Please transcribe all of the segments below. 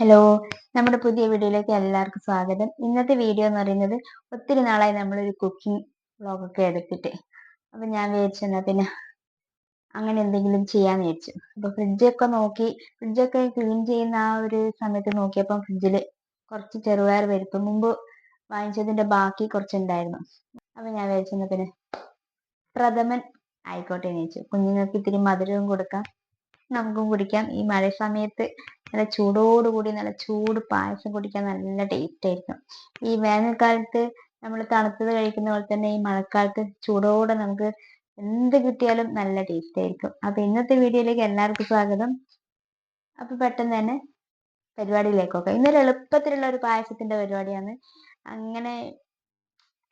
Hello നമ്മുടെ പുതിയ വീഡിയോയിലേക്ക് എല്ലാവർക്കും സ്വാഗതം. ഇന്നത്തെ വീഡിയോ എന്ന് പറയുന്നത് ഒത്തിരി നാളായി നമ്മളൊരു കുക്കിംഗ് വ്ളോഗൊക്കെ എടുത്തിട്ട്. അപ്പൊ ഞാൻ വിചാരിച്ചെന്നാ പിന്നെ അങ്ങനെ എന്തെങ്കിലും ചെയ്യാന്ന് വിചാരിച്ചു. അപ്പൊ ഫ്രിഡ്ജൊക്കെ നോക്കി ഫ്രിഡ്ജൊക്കെ ക്ലീൻ ചെയ്യുന്ന ആ ഒരു സമയത്ത് നോക്കിയപ്പം ഫ്രിഡ്ജിൽ കുറച്ച് ചെറുപയർ പരിപ്പ് മുമ്പ് വാങ്ങിച്ചതിന്റെ ബാക്കി കുറച്ചുണ്ടായിരുന്നു. അപ്പൊ ഞാൻ വിചാരിച്ചെന്നാ പിന്നെ പ്രഥമൻ ആയിക്കോട്ടെ എന്ന് വെച്ചു കുഞ്ഞുങ്ങൾക്ക് ഇത്തിരി മധുരവും കൊടുക്കാം. നമുക്കും കുടിക്കാം. ഈ മഴ സമയത്ത് നല്ല ചൂടോടുകൂടി നല്ല ചൂട് പായസം കുടിക്കാൻ നല്ല ടേസ്റ്റ് ആയിരിക്കും ഈ വേനൽക്കാലത്ത് നമ്മൾ തണുത്തത് കഴിക്കുന്ന പോലെ തന്നെ ഈ മഴക്കാലത്ത് ചൂടോടെ നമുക്ക് എന്ത് കിട്ടിയാലും നല്ല ടേസ്റ്റ് ആയിരിക്കും. അപ്പൊ ഇന്നത്തെ വീഡിയോയിലേക്ക് എല്ലാവർക്കും സ്വാഗതം. അപ്പൊ പെട്ടെന്ന് തന്നെ പരിപാടിയിലേക്കൊക്കെ ഇന്നൊരു എളുപ്പത്തിലുള്ള ഒരു പായസത്തിന്റെ പരിപാടിയാണ്. അങ്ങനെ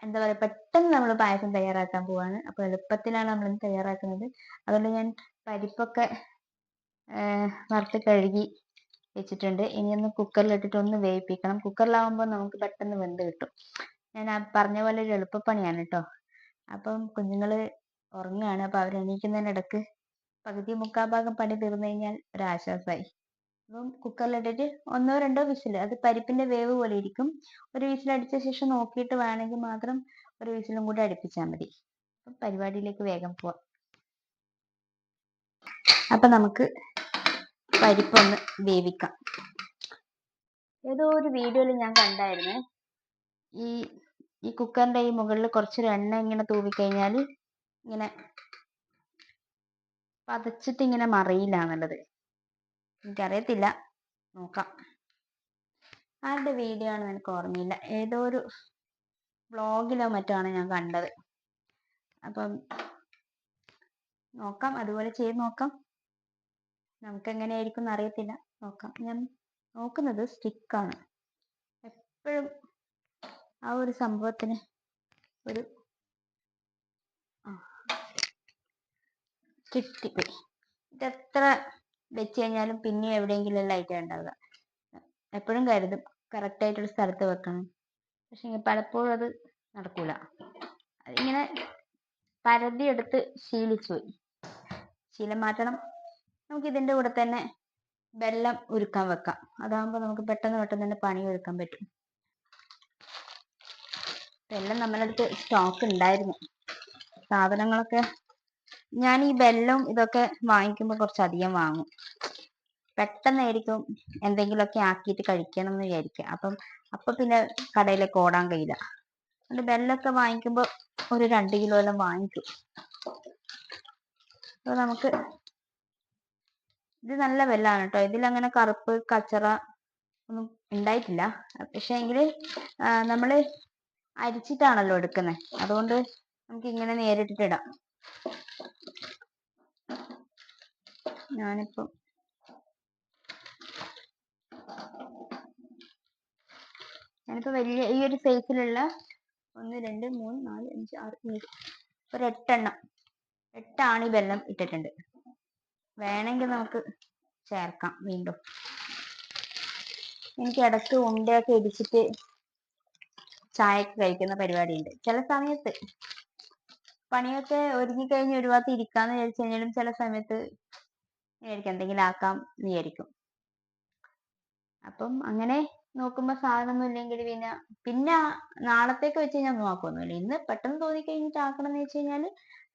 എന്താ പറയുക പെട്ടെന്ന് നമ്മൾ പായസം തയ്യാറാക്കാൻ പോവാണ്. അപ്പോൾ എളുപ്പത്തിലാണ് നമ്മൾ തയ്യാറാക്കുന്നത്. അതുകൊണ്ട് ഞാൻ പരിപ്പൊക്കെ വറുത്ത് കഴുകി വെച്ചിട്ടുണ്ട്. ഇനി ഒന്ന് കുക്കറിലിട്ടിട്ട് ഒന്ന് വേവിപ്പിക്കണം. കുക്കറിലാവുമ്പോൾ നമുക്ക് പെട്ടെന്ന് വെന്ത് കിട്ടും. ഞാൻ പറഞ്ഞ പോലെ ഒരു എളുപ്പപ്പണിയാണ് കേട്ടോ അപ്പം കുഞ്ഞുങ്ങൾ ഉറങ്ങുകയാണ് അപ്പോൾ അവർ എണീക്കുന്നതിനിടക്ക് പകുതി മുക്കാൽ ഭാഗം പണി തീർന്നു കഴിഞ്ഞാൽ ഒരാശ്വാസമായി അപ്പം കുക്കറിലിട്ടിട്ട് ഒന്നോ രണ്ടോ വിസിൽ അത് പരിപ്പിന്റെ വേവ് പോലെ ഇരിക്കും. ഒരു വിസിൽ അടിച്ച ശേഷം നോക്കിയിട്ട് വേണമെങ്കിൽ മാത്രം ഒരു വിസിലും കൂടി അടുപ്പിച്ചാൽ മതി. അപ്പം പരിപാടിയിലേക്ക് വേഗം പോവാം. അപ്പൊ നമുക്ക് പരിപ്പൊന്ന് വേവിക്കാം. ഏതോ ഒരു വീഡിയോയിൽ ഞാൻ കണ്ടായിരുന്നു. ഈ ഈ കുക്കറിന്റെ ഈ മുകളിൽ കുറച്ചൊരു എണ്ണ ഇങ്ങനെ തൂവിക്കഴിഞ്ഞാൽ ഇങ്ങനെ പതച്ചിട്ട് ഇങ്ങനെ മറിയില്ല എന്നുള്ളത്. എനിക്കറിയത്തില്ല. നോക്കാം. ആരുടെ വീഡിയോ ആണെന്ന് എനിക്ക് ഓർമ്മയില്ല. ഏതോ ഒരു വ്ളോഗിലോ മറ്റോ ആണ് ഞാൻ കണ്ടത്. അപ്പം നോക്കാം. അതുപോലെ ചെയ്ത് നോക്കാം. നമുക്ക് എങ്ങനെയായിരിക്കും എന്ന് അറിയത്തില്ല. നോക്കാം. ഞാൻ നോക്കുന്നത് സ്റ്റിക്കാണ് എപ്പോഴും ആ ഒരു സംഭവത്തിന് ഒരു കിട്ടിപ്പോയി ഇതെത്ര വെച്ച് കഴിഞ്ഞാലും പിന്നെ എവിടെയെങ്കിലും ലൈറ്റ് ഉണ്ടാവുക. എപ്പോഴും കരുതും. കറക്റ്റ് ആയിട്ടുള്ള സ്ഥലത്ത് വെക്കണം. പക്ഷെ പലപ്പോഴും അത് നടക്കൂല. അതിങ്ങനെ പരതി എടുത്ത് ശീലിച്ചു പോയി. ശീലം മാറ്റണം. നമുക്ക് ഇതിന്റെ കൂടെ തന്നെ വെള്ളം ഉരുക്കാൻ വെക്കാം. അതാകുമ്പോൾ നമുക്ക് പെട്ടെന്ന് പെട്ടെന്ന് തന്നെ പണി ഒരുക്കാൻ പറ്റും. വെള്ളം നമ്മളടുത്ത് സ്റ്റോക്ക് ഉണ്ടായിരുന്നു സാധനങ്ങളൊക്കെ ഞാൻ ഈ വെള്ളം ഇതൊക്കെ വാങ്ങിക്കുമ്പോൾ കുറച്ച് അധികം വാങ്ങും. പെട്ടെന്നായിരിക്കും എന്തെങ്കിലുമൊക്കെ ആക്കിയിട്ട് കഴിക്കണം എന്ന് വിചാരിക്കുക അപ്പം അപ്പൊ പിന്നെ കടയിലേക്ക് ഓടാൻ കഴിയില്ല. അതുകൊണ്ട് വെള്ളമൊക്കെ വാങ്ങിക്കുമ്പോൾ ഒരു രണ്ട് കിലോ എല്ലാം വാങ്ങിക്കും. അപ്പൊ നമുക്ക് ഇത് നല്ല വെല്ലാണ് കേട്ടോ ഇതിലങ്ങനെ കറുപ്പ് കച്ചറ ഒന്നും ഉണ്ടായിട്ടില്ല പക്ഷെ എങ്കിൽ നമ്മൾ അരിച്ചിട്ടാണല്ലോ എടുക്കുന്നത് അതുകൊണ്ട് നമുക്ക് ഇങ്ങനെ നേരിട്ടിട്ടിടാം ഞാനിപ്പം ഞാനിപ്പോ വലിയ ഈ ഒരു സൈസിലുള്ള ഒന്ന് രണ്ട് മൂന്ന് നാല് അഞ്ച് ആറ് ഏഴ് ഒരു എട്ടെണ്ണം എട്ടാണി വെള്ളം ഇട്ടിട്ടുണ്ട്. വേണമെങ്കിൽ നമുക്ക് ചേർക്കാം വീണ്ടും. എനിക്ക് ഇടയ്ക്ക് ഉണ്ടയൊക്കെ ഇടിച്ചിട്ട് ചായയൊക്കെ കഴിക്കുന്ന പരിപാടിയുണ്ട്. ചില സമയത്ത് പണിയൊക്കെ ഒരുങ്ങി കഴിഞ്ഞ് ഒരു ഭാഗത്ത് ഇരിക്കാന്ന് വിചാരിച്ചു കഴിഞ്ഞാലും ചില സമയത്ത് വിചാരിക്കും എന്തെങ്കിലും ആക്കാം വിചാരിക്കും. അപ്പം അങ്ങനെ നോക്കുമ്പോ സാധനമൊന്നും ഇല്ലെങ്കിൽ പിന്നെ പിന്നെ നാളത്തേക്ക് വെച്ച് കഴിഞ്ഞാൽ നോക്കൊന്നുമില്ല ഇന്ന് പെട്ടെന്ന് തോന്നി കഴിഞ്ഞിട്ട് ആക്കണം എന്ന് വെച്ച് കഴിഞ്ഞാൽ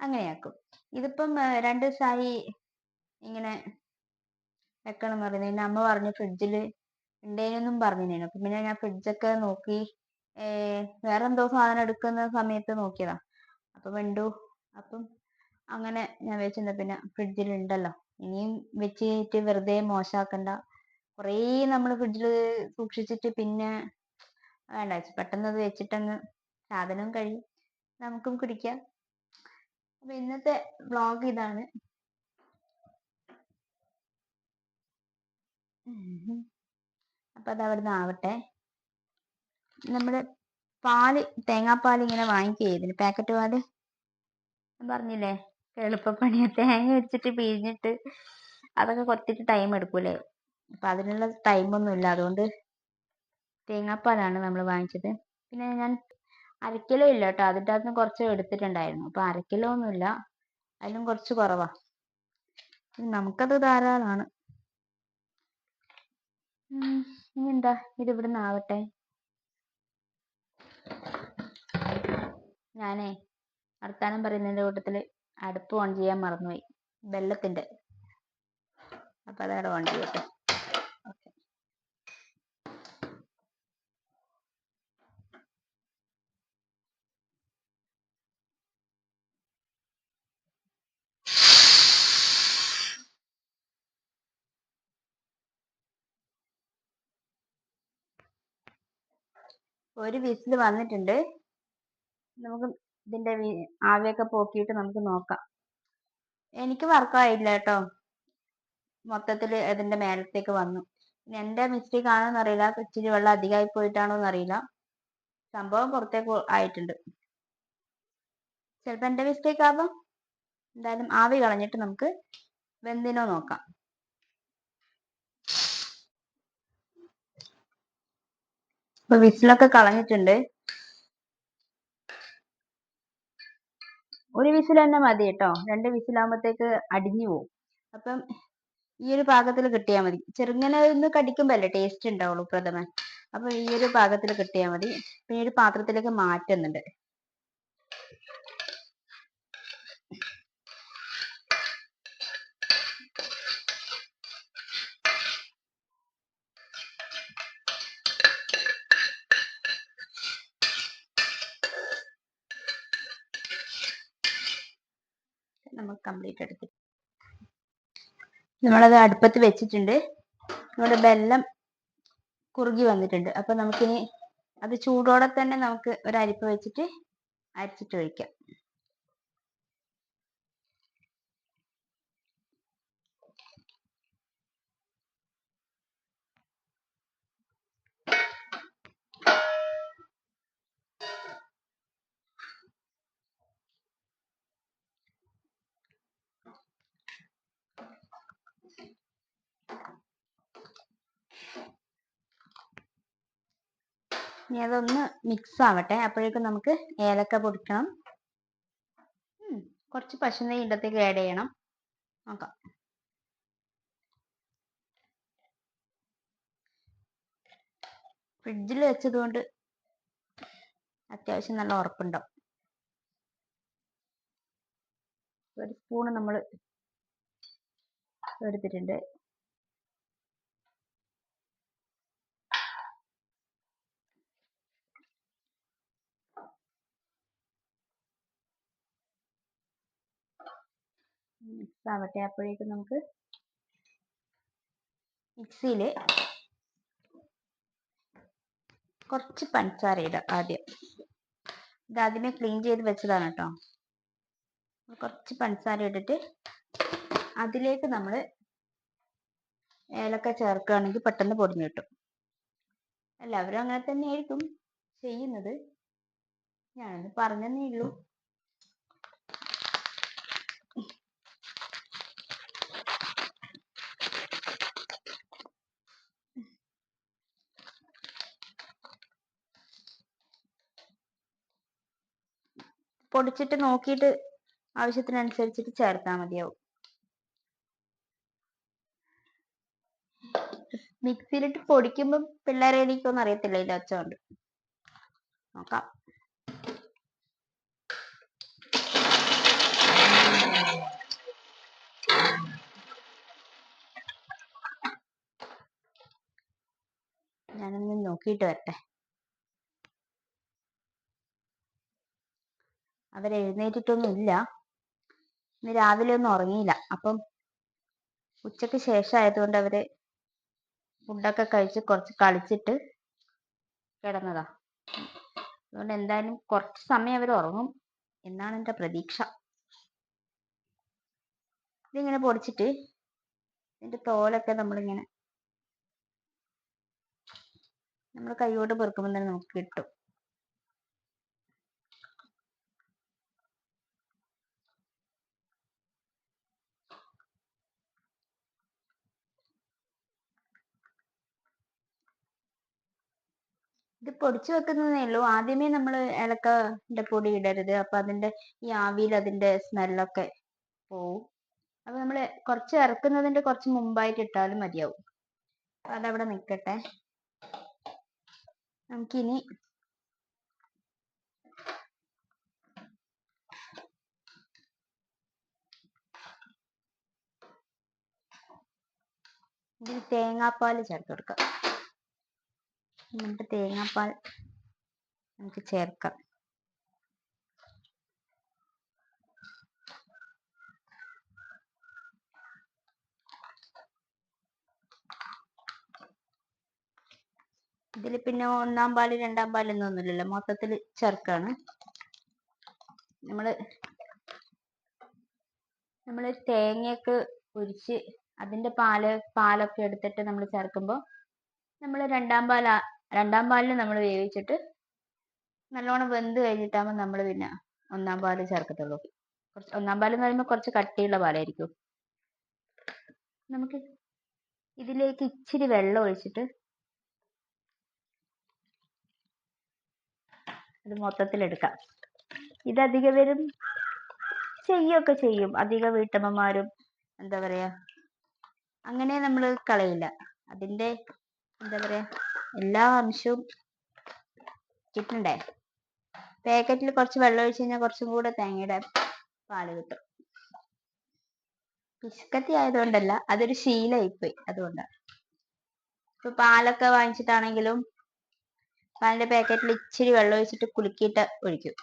അങ്ങനെയാക്കും. ഇതിപ്പം രണ്ട് ദിവസമായി ഇങ്ങനെ വെക്കണം എന്ന് പറഞ്ഞു പിന്നെ അമ്മ പറഞ്ഞു ഫ്രിഡ്ജിൽ ഉണ്ടേനൊന്നും പറഞ്ഞിരുന്നു അപ്പം പിന്നെ ഞാൻ ഫ്രിഡ്ജൊക്കെ നോക്കി വേറെ എന്തോ സാധനം എടുക്കുന്ന സമയത്ത് നോക്കിയതാ. അപ്പൊ വേണ്ടു അപ്പം അങ്ങനെ ഞാൻ വെച്ചിരുന്ന പിന്നെ ഫ്രിഡ്ജിൽ ഉണ്ടല്ലോ. ഇനിയും വെച്ചിട്ട് വെറുതെ മോശമാക്കണ്ട കുറേ നമ്മൾ ഫ്രിഡ്ജിൽ സൂക്ഷിച്ചിട്ട് പിന്നെ വേണ്ട. പെട്ടെന്ന് അത് വെച്ചിട്ടങ്ങ് സാധനവും കഴിയും നമുക്കും കുടിക്കാം. അപ്പൊ ഇന്നത്തെ വ്ളോഗ് ഇതാണ്. അപ്പൊ അത് അവിടുന്ന് ആവട്ടെ. നമ്മുടെ പാൽ തേങ്ങാപ്പാൽ ഇങ്ങനെ വാങ്ങിക്കുക ഇതിന്. പാക്കറ്റ് പാൽ. പറഞ്ഞില്ലേ എളുപ്പപ്പണിയാ തേങ്ങ വെച്ചിട്ട് പിഴിഞ്ഞിട്ട് അതൊക്കെ കുറച്ചിട്ട് ടൈം എടുക്കൂലേ? അപ്പൊ അതിനുള്ള ടൈമൊന്നും ഇല്ല. അതുകൊണ്ട് തേങ്ങാപ്പാലാണ് നമ്മൾ വാങ്ങിച്ചത്. പിന്നെ ഞാൻ അരക്കിലോ ഇല്ല കേട്ടോ. അതിന്റെ അകത്ത് കുറച്ച് എടുത്തിട്ടുണ്ടായിരുന്നു. അപ്പൊ അരക്കിലോ ഒന്നുമില്ല അതിലും കുറച്ച് കുറവാ. നമുക്കത് ധാരാളമാണ്. ഇനി എന്താ? ഇത് ഇവിടുന്ന് ആവട്ടെ. ഞാനേ വർത്താനം പറയുന്നതിന്റെ കൂട്ടത്തിൽ അടുപ്പ് ഓൺ ചെയ്യാൻ മറന്നുപോയി. വെള്ളത്തിന്റെ അപ്പൊ അതവിടെ ഓൺ ചെയ്യട്ടെ ഓക്കെ ഒരു വിസിൽ വന്നിട്ടുണ്ട്. നമുക്ക് ഇതിന്റെ ആവിയൊക്കെ പോക്കിയിട്ട് നമുക്ക് നോക്കാം. എനിക്ക് വർക്കായില്ല കേട്ടോ. മൊത്തത്തിൽ അതിന്റെ മേലത്തേക്ക് വന്നു. എന്റെ മിസ്റ്റേക്ക് ആണോന്ന് അറിയില്ല ഇച്ചിരി വെള്ളം അധികമായി പോയിട്ടാണോന്ന് അറിയില്ല സംഭവം പുറത്തേക്ക് ആയിട്ടുണ്ട്. ചിലപ്പോ എന്റെ മിസ്റ്റേക്ക് ആവാം. എന്തായാലും ആവി കളഞ്ഞിട്ട് നമുക്ക് വെന്തിനോ നോക്കാം. ഇപ്പൊ വിസിലൊക്കെ കളഞ്ഞിട്ടുണ്ട്. ഒരു വിസിൽ തന്നെ മതി കേട്ടോ. രണ്ട് വിസിലാകുമ്പോഴത്തേക്ക് അടിഞ്ഞു പോവും. അപ്പം ഈ ഒരു പാകത്തിൽ കിട്ടിയാൽ മതി. ചെറുങ്ങനെ ഒന്ന് കടിക്കുമ്പോ അല്ലേ ടേസ്റ്റ് ഉണ്ടാവുള്ളൂ പ്രഥമൻ. അപ്പൊ ഈ ഒരു പാകത്തിൽ കിട്ടിയാൽ മതി. പിന്നെ ഒരു പാത്രത്തിലേക്ക് മാറ്റുന്നുണ്ട്. നമുക്ക് കംപ്ലീറ്റ് എടുക്കും. നമ്മളത് അടുപ്പത്ത് വെച്ചിട്ടുണ്ട്. നമ്മുടെ വെല്ലം കുറുകി വന്നിട്ടുണ്ട്. അപ്പൊ നമുക്കിനി അത് ചൂടോടെ തന്നെ നമുക്ക് ഒരു അരിപ്പ വെച്ചിട്ട് അരിച്ചിട്ട് ഒഴിക്കാം. ഇനി അതൊന്ന് മിക്സ് ആവട്ടെ. അപ്പോഴേക്കും നമുക്ക് ഏലക്ക പൊടിക്കണം. കുറച്ച് പശുനെയ്യ് ഇടത്തേക്ക് ആഡ് ചെയ്യണം. നോക്കാം. ഫ്രിഡ്ജിൽ വെച്ചത് കൊണ്ട് അത്യാവശ്യം നല്ല ഉറപ്പുണ്ടാവും. ഒരു സ്പൂണ് നമ്മൾ എടുത്തിട്ടുണ്ട്. മിക്സ് ആവട്ടെ അപ്പോഴേക്കും നമുക്ക് മിക്സിയിൽ കുറച്ച് പഞ്ചസാര ഇടാം ആദ്യം. ഇത് ആദ്യമേ ക്ലീൻ ചെയ്ത് വെച്ചതാണ് കേട്ടോ. കുറച്ച് പഞ്ചസാര ഇട്ടിട്ട് അതിലേക്ക് നമ്മൾ ഏലക്ക ചേർക്കുകയാണെങ്കിൽ പെട്ടെന്ന് പൊടിഞ്ഞു കിട്ടും. എല്ലാവരും അങ്ങനെ തന്നെയായിരിക്കും ചെയ്യുന്നത്. ഞാനൊന്ന് പറഞ്ഞതേ ഉള്ളൂ. പൊടിച്ചിട്ട് നോക്കിയിട്ട് ആവശ്യത്തിനനുസരിച്ചിട്ട് ചേർത്താൽ മതിയാവും. മിക്സിയിലിട്ട് പൊടിക്കുമ്പോൾ പിള്ളേരെ എനിക്കൊന്നും അറിയത്തില്ല ഇതിന്റെ ഒച്ച കൊണ്ട് നോക്കാം. ഞാനൊന്ന് നോക്കിയിട്ട് വരട്ടെ. അവരെഴുന്നേറ്റിട്ടൊന്നും ഇല്ല. ഇന്ന് രാവിലെ ഒന്നും ഉറങ്ങിയില്ല. അപ്പം ഉച്ചയ്ക്ക് ശേഷം ആയതുകൊണ്ട് അവർ ഫുഡൊക്കെ കഴിച്ച് കുറച്ച് കളിച്ചിട്ട് കിടന്നതാ. അതുകൊണ്ട് എന്തായാലും കുറച്ച് സമയം അവർ ഉറങ്ങും എന്നാണ് എന്റെ പ്രതീക്ഷ. ഇതിങ്ങനെ പൊടിച്ചിട്ട് ഇതിന്റെ തോലൊക്കെ നമ്മളിങ്ങനെ നമ്മൾ കൈയോട്ട് പെറുക്കുമ്പോൾ തന്നെ നമുക്ക് കിട്ടും. പൊടിച്ചു വെക്കുന്നതേ ഉള്ളൂ. ആദ്യമേ നമ്മൾ ഏലക്കന്റെ പൊടി ഇടരുത്. അപ്പൊ അതിന്റെ ഈ ആവിയിൽ അതിന്റെ സ്മെല്ലൊക്കെ പോവും. അപ്പൊ നമ്മൾ കുറച്ച് ഇറക്കുന്നതിന്റെ കുറച്ച് മുമ്പായിട്ട് ഇട്ടാലും മതിയാവും. അതവിടെ നിൽക്കട്ടെ നമുക്കിനി ഇതിൽ തേങ്ങാപ്പാൽ ചേർത്ത് കൊടുക്കാം. എന്നിട്ട് തേങ്ങാപ്പാൽ നമുക്ക് ചേർക്കാം. ഇതിൽ പിന്നെ ഒന്നാം പാൽ രണ്ടാം പാൽ ഒന്നുമില്ലല്ലോ മൊത്തത്തിൽ ചേർക്കാണ്. നമ്മൾ നമ്മൾ തേങ്ങയൊക്കെ ഒരിച്ച് അതിന്റെ പാൽ പാലൊക്കെ എടുത്തിട്ട് നമ്മൾ ചേർക്കുമ്പോൾ നമ്മൾ രണ്ടാം പാൽ രണ്ടാം പാലിൽ നമ്മൾ വേവിച്ചിട്ട് നല്ലോണം വെന്ത് കഴിഞ്ഞിട്ടാകുമ്പോൾ നമ്മൾ പിന്നെ ഒന്നാം പാൽ ചേർക്കത്തുള്ളൂ. കുറച്ച് ഒന്നാം പാൽ എന്ന് പറയുമ്പോൾ കുറച്ച് കട്ടിയുള്ള പാലായിരിക്കും. നമുക്ക് ഇതിലേക്ക് ഇച്ചിരി വെള്ളം ഒഴിച്ചിട്ട് അത് മൊത്തത്തിലെടുക്കാം ഇത് അധിക പേരും ചെയ്യൊക്കെ ചെയ്യും. അധിക വീട്ടമ്മമാരും എന്താ പറയാ അങ്ങനെ നമ്മൾ കളയില്ല. അതിന്റെ എന്താ പറയാ എല്ലാ അംശവും കിട്ടണ്ടേ? പാക്കറ്റിൽ കുറച്ച് വെള്ളം ഒഴിച്ച് കഴിഞ്ഞാൽ കുറച്ചും കൂടെ തേങ്ങയുടെ പാൽ കിട്ടും. പിസ്കത്തി ആയതുകൊണ്ടല്ല അതൊരു ശീലമായിപ്പോയി അതുകൊണ്ടാണ് ഇപ്പൊ പാലൊക്കെ വാങ്ങിച്ചിട്ടാണെങ്കിലും പാലിന്റെ പാക്കറ്റിൽ ഇച്ചിരി വെള്ളം ഒഴിച്ചിട്ട് കുലുക്കിയിട്ട് ഒഴിക്കും.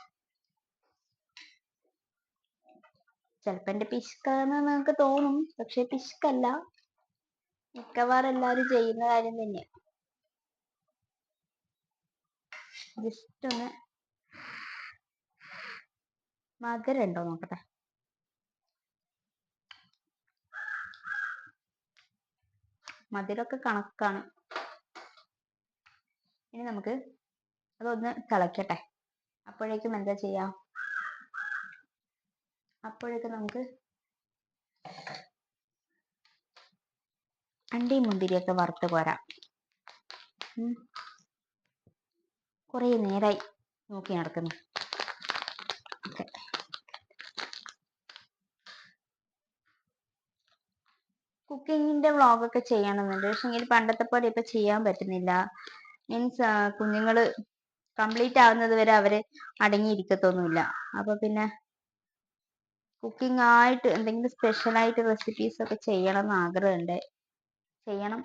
ചിലപ്പോ എന്റെ പിശുക്കാന്ന് നിങ്ങൾക്ക് തോന്നും പക്ഷെ പിശുക്കല്ല. മിക്കവാറും എല്ലാരും ചെയ്യുന്ന കാര്യം തന്നെയാ. ജസ്റ്റ് ഒന്ന് മധുരം ഉണ്ടോ നോക്കട്ടെ? മധുരമൊക്കെ കണക്കാണ്. ഇനി നമുക്ക് അതൊന്ന് തിളക്കട്ടെ. അപ്പോഴേക്കും എന്താ ചെയ്യാം? അപ്പോഴേക്കും നമുക്ക് അണ്ടി മുന്തിരിയൊക്കെ വറുത്ത് ഉം. കുറേ നേരായി നോക്കി നടക്കുന്നു. ഓക്കെ. കുക്കിങ്ങിന്റെ വ്ളോഗൊക്കെ ചെയ്യണമെന്നുണ്ട് പക്ഷെ എങ്കിൽ പണ്ടത്തെ പോലെ ഇപ്പൊ ചെയ്യാൻ പറ്റുന്നില്ല. മീൻസ് കുഞ്ഞുങ്ങൾ കംപ്ലീറ്റ് ആവുന്നത് വരെ അവർ അടങ്ങിയിരിക്കത്തൊന്നുമില്ല. അപ്പോൾ പിന്നെ കുക്കിംഗ് ആയിട്ട് എന്തെങ്കിലും സ്പെഷ്യൽ ആയിട്ട് റെസിപ്പീസ് ഒക്കെ ചെയ്യണം എന്ന് ആഗ്രഹമുണ്ട്. ചെയ്യണം.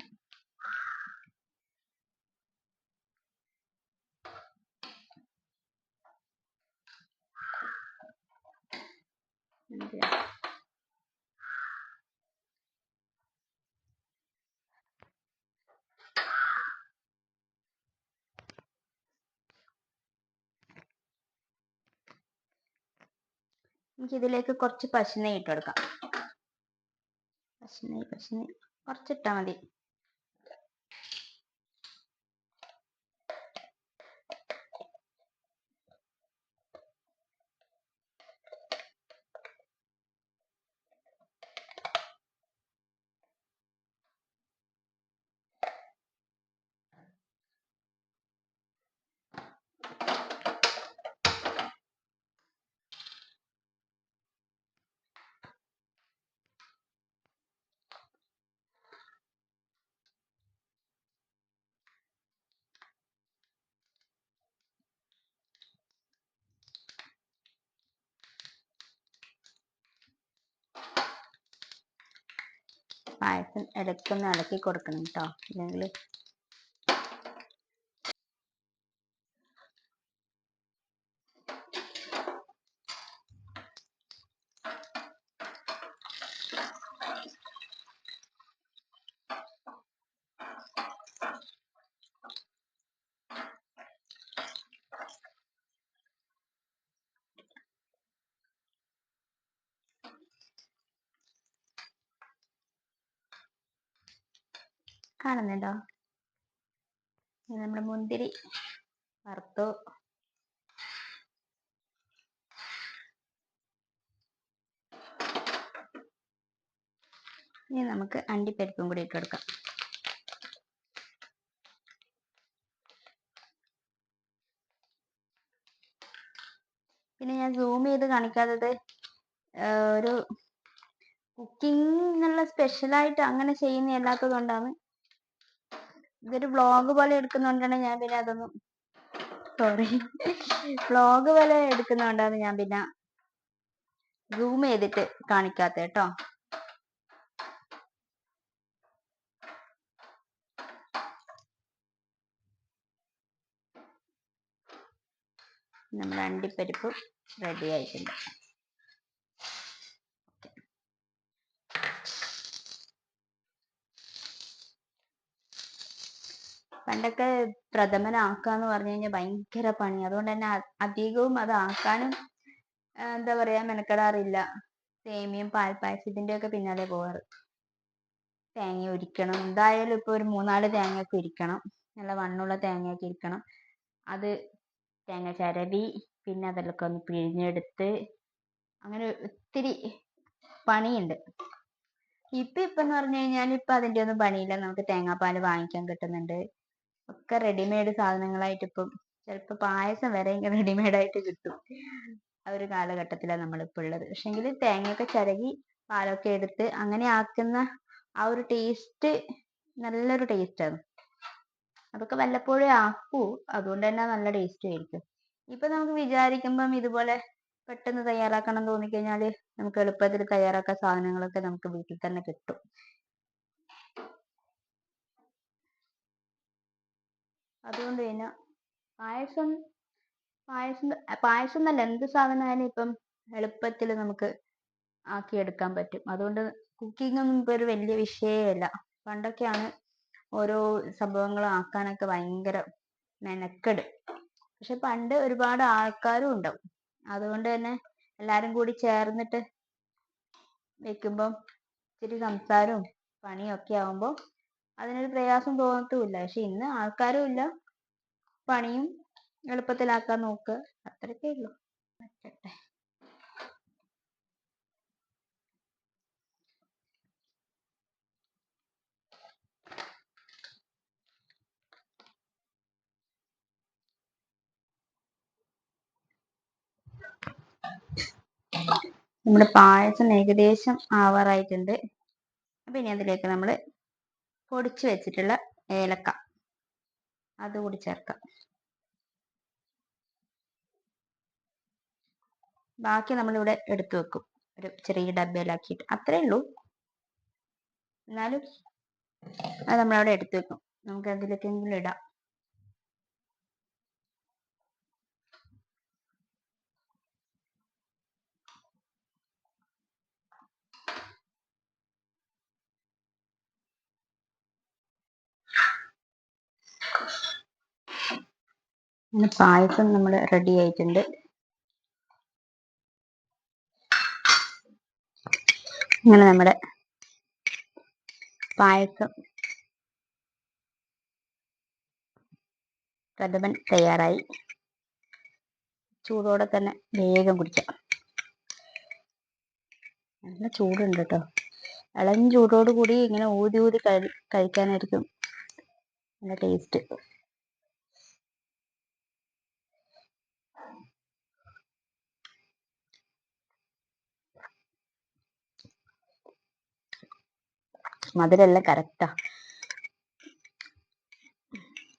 നമുക്ക് ഇതിലേക്ക് കുറച്ച് പശുനെയ്യ് ഇട്ട് കൊടുക്കാം. പശുനെയ്യ് പശുനെയ്യ് കുറച്ചിട്ടാ മതി. പായസം ഇടയ്ക്കൊന്ന് ഇളക്കി കൊടുക്കണം കേട്ടോ ഇല്ലെങ്കിൽ കാണുന്നുണ്ടോ? നമ്മുടെ മുന്തിരി വറുത്തു. ഇനി നമുക്ക് അണ്ടിപ്പരിപ്പും കൂടി ഇട്ട് കൊടുക്കാം. പിന്നെ ഞാൻ സൂം ചെയ്ത് കാണിക്കാത്തത് ഒരു കുക്കിംഗ് എന്നുള്ള സ്പെഷ്യലായിട്ട് അങ്ങനെ ചെയ്യുന്ന അല്ലാത്തത് കൊണ്ടാണ് ഇതൊരു വ്ളോഗ് പോലെ എടുക്കുന്നോണ്ടാണ് ഞാൻ പിന്നെ അതൊന്നും സോറി വ്ളോഗ് പോലെ എടുക്കുന്നോണ്ടാണ് ഞാൻ പിന്നെ സൂം ചെയ്തിട്ട് കാണിക്കാത്ത കേട്ടോ നമ്മുടെ അണ്ടിപ്പരിപ്പ് റെഡി ആയിട്ടുണ്ട്. പണ്ടൊക്കെ പ്രഥമനാക്കാന്ന് പറഞ്ഞു കഴിഞ്ഞാൽ ഭയങ്കര പണി. അതുകൊണ്ട് തന്നെ അധികവും അത് ആക്കാനും എന്താ പറയാ മെനക്കെടാറില്ല. സേമിയും പാൽപ്പായസത്തിന്റെ ഒക്കെ പിന്നാലെ പോവാറ്. തേങ്ങ ഉരിക്കണം. എന്തായാലും ഇപ്പൊ ഒരു മൂന്നാൽ തേങ്ങയൊക്കെ ഉരിക്കണം. നല്ല വണ്ണുള്ള തേങ്ങയൊക്കെ ഇരിക്കണം. അത് തേങ്ങ ചരവി പിന്നെ അതിലൊക്കെ ഒന്ന് പിഴിഞ്ഞെടുത്ത് അങ്ങനെ ഒത്തിരി പണിയുണ്ട്. ഇപ്പൊ ഇപ്പൊ എന്ന് പറഞ്ഞു കഴിഞ്ഞാൽ ഇപ്പൊ അതിന്റെ ഒന്നും പണിയില്ല. നമുക്ക് തേങ്ങാപ്പാൽ വാങ്ങിക്കാൻ കിട്ടുന്നുണ്ട്. ഒക്കെ റെഡിമെയ്ഡ് സാധനങ്ങളായിട്ട് ഇപ്പം ചിലപ്പോൾ പായസം വരെ റെഡിമെയ്ഡ് ആയിട്ട് കിട്ടും. ആ ഒരു കാലഘട്ടത്തിലാണ് നമ്മളിപ്പോൾ ഉള്ളത്. പക്ഷെങ്കിൽ തേങ്ങയൊക്കെ ചിരകി പാലൊക്കെ എടുത്ത് അങ്ങനെ ആക്കുന്ന ആ ഒരു ടേസ്റ്റ് നല്ലൊരു ടേസ്റ്റാണ് അതൊക്കെ വല്ലപ്പോഴും ആക്കൂ. അതുകൊണ്ട് തന്നെ നല്ല ടേസ്റ്റ് ആയിരിക്കും. ഇപ്പൊ നമുക്ക് വിചാരിക്കുമ്പം ഇതുപോലെ പെട്ടെന്ന് തയ്യാറാക്കണം തോന്നിക്കഴിഞ്ഞാൽ നമുക്ക് എളുപ്പത്തിൽ തയ്യാറാക്കാൻ സാധനങ്ങളൊക്കെ നമുക്ക് വീട്ടിൽ തന്നെ കിട്ടും. അതുകൊണ്ട് പിന്നെ പായസം പായസം പായസം എന്നല്ല എന്ത് സാധനമായാലും ഇപ്പം എളുപ്പത്തിൽ നമുക്ക് ആക്കിയെടുക്കാൻ പറ്റും. അതുകൊണ്ട് കുക്കിംഗ് ഒന്നും ഇപ്പൊ ഒരു വലിയ വിഷയമല്ല. പണ്ടൊക്കെയാണ് ഓരോ സംഭവങ്ങൾ ആക്കാനൊക്കെ ഭയങ്കര മെനക്കെട്. പക്ഷെ പണ്ട് ഒരുപാട് ആൾക്കാരും ഉണ്ടാവും. അതുകൊണ്ട് തന്നെ എല്ലാരും കൂടി ചേർന്നിട്ട് വെക്കുമ്പം ഇച്ചിരി സംസാരവും പണിയൊക്കെ ആവുമ്പോൾ അതിനൊരു പ്രയാസം തോന്നത്തുമില്ല. പക്ഷെ ഇന്ന് ആൾക്കാരും ഇല്ല. പണിയും എളുപ്പത്തിലാക്കാൻ നോക്ക്. അത്രയൊക്കെ ഉള്ളൂ. പറ്റട്ടെ. നമ്മുടെ പായസം ഏകദേശം ആവാറായിട്ടുണ്ട്. അപ്പൊ ഇനി അതിലേക്ക് നമ്മൾ പൊടിച്ചു വെച്ചിട്ടുള്ള ഏലക്ക. അതുകൂടി ചേർക്കാം. ബാക്കി നമ്മളിവിടെ എടുത്തു വെക്കും. ഒരു ചെറിയ ഡബയിലാക്കിയിട്ട് അത്രേ ഉള്ളൂ. എന്നാലും അത് നമ്മളവിടെ എടുത്തു വെക്കും. നമുക്ക് അതിലേക്കെങ്കിലും ഇടാം. പായസം നമ്മൾ റെഡി ആയിട്ടുണ്ട്. ഇങ്ങനെ നമ്മുടെ പായസം പ്രഥമൻ തയ്യാറായി. ചൂടോടെ തന്നെ വേഗം കുടിക്കാം. നല്ല ചൂടുണ്ട് കേട്ടോ. ഇളം ചൂടോട് കൂടി ഇങ്ങനെ ഊതി ഊതി കഴി കഴിക്കാനായിരിക്കും നല്ല ടേസ്റ്റ് മധുരെല്ലാം കറക്റ്റാ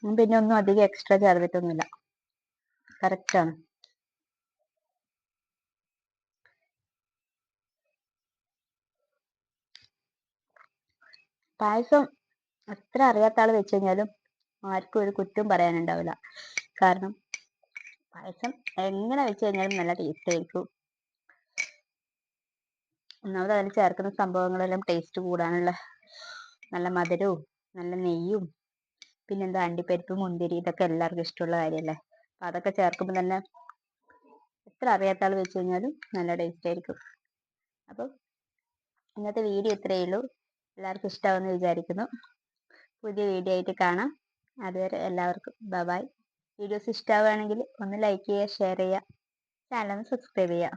പിന്നെ ഒന്നും അധികം എക്സ്ട്രാ ചേർത്തിട്ടൊന്നുമില്ല. കറക്റ്റാണ് പായസം എത്ര അറിയാത്ത ആൾ വെച്ച് കഴിഞ്ഞാലും ആർക്കും ഒരു കുറ്റം പറയാനുണ്ടാവില്ല. കാരണം പായസം എങ്ങനെ വെച്ച് കഴിഞ്ഞാലും നല്ല ടേസ്റ്റ് ആയിരിക്കും. ഒന്നാമത് അതിൽ ചേർക്കുന്ന സംഭവങ്ങളെല്ലാം ടേസ്റ്റ് കൂടാനുള്ള നല്ല മധുരവും നല്ല നെയ്യും പിന്നെന്താ അണ്ടിപ്പരിപ്പ് മുന്തിരി ഇതൊക്കെ എല്ലാവർക്കും ഇഷ്ടമുള്ള കാര്യമല്ലേ? അപ്പം അതൊക്കെ ചേർക്കുമ്പോൾ തന്നെ എത്ര അറിയാത്ത ആൾ വെച്ച് കഴിഞ്ഞാലും നല്ല ടേസ്റ്റ് ആയിരിക്കും. അപ്പം ഇന്നത്തെ വീഡിയോ ഇത്രയേ ഉള്ളൂ. എല്ലാവർക്കും ഇഷ്ടമാവുമെന്ന് വിചാരിക്കുന്നു. പുതിയ വീഡിയോ ആയിട്ട് കാണാം. അതുവരെ എല്ലാവർക്കും ബൈ വീഡിയോസ് ഇഷ്ടമാവുകയാണെങ്കിൽ ഒന്ന് ലൈക്ക് ചെയ്യുക ഷെയർ ചെയ്യുക ചാനൽ ഒന്ന് സബ്സ്ക്രൈബ് ചെയ്യുക.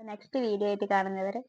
നെക്സ്റ്റ് വീഡിയോ ആയിട്ട് കാണുന്നവരെ